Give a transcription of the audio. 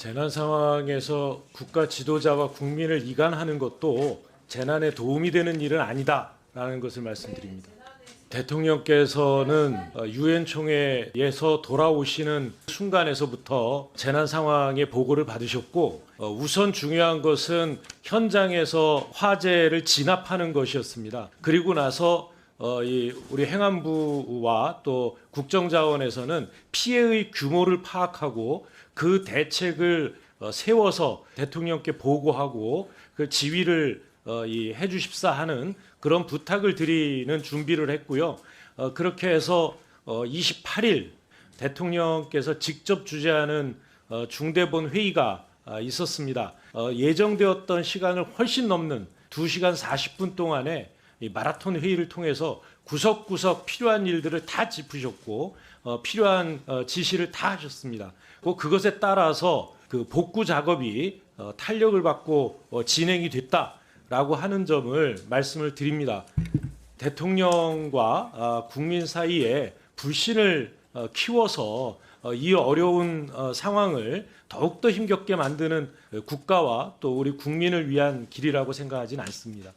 재난 상황에서 국가 지도자와 국민을 이간하는 것도 재난에 도움이 되는 일은 아니다라는 것을 말씀드립니다. 대통령께서는 어, 유엔 총회에서 돌아오시는 순간에서부터 재난 상황의 보고를 받으셨고 어, 우선 중요한 것은 현장에서 화재를 진압하는 것이었습니다. 그리고 나서 어, 이 우리 행안부와 또 국정자원에서는 피해의 규모를 파악하고 그 대책을 어, 세워서 대통령께 보고하고 그 지휘를 어, 이 해주십사 하는 그런 부탁을 드리는 준비를 했고요. 어, 그렇게 해서 어, 28일 대통령께서 직접 주재하는 어, 중대본 회의가 아, 있었습니다. 어, 예정되었던 시간을 훨씬 넘는 2시간 40분 동안에 이 마라톤 회의를 통해서 구석구석 필요한 일들을 다 짚으셨고 어, 필요한 어, 지시를 다 하셨습니다. 그 그것에 따라서 그 복구 작업이 어, 탄력을 받고 어, 진행이 됐다라고 하는 점을 말씀을 드립니다. 대통령과 아, 국민 사이에 불신을 어, 키워서 어, 이 어려운 어, 상황을 더욱더 힘겹게 만드는 어, 국가와 또 우리 국민을 위한 길이라고 생각하지는 않습니다.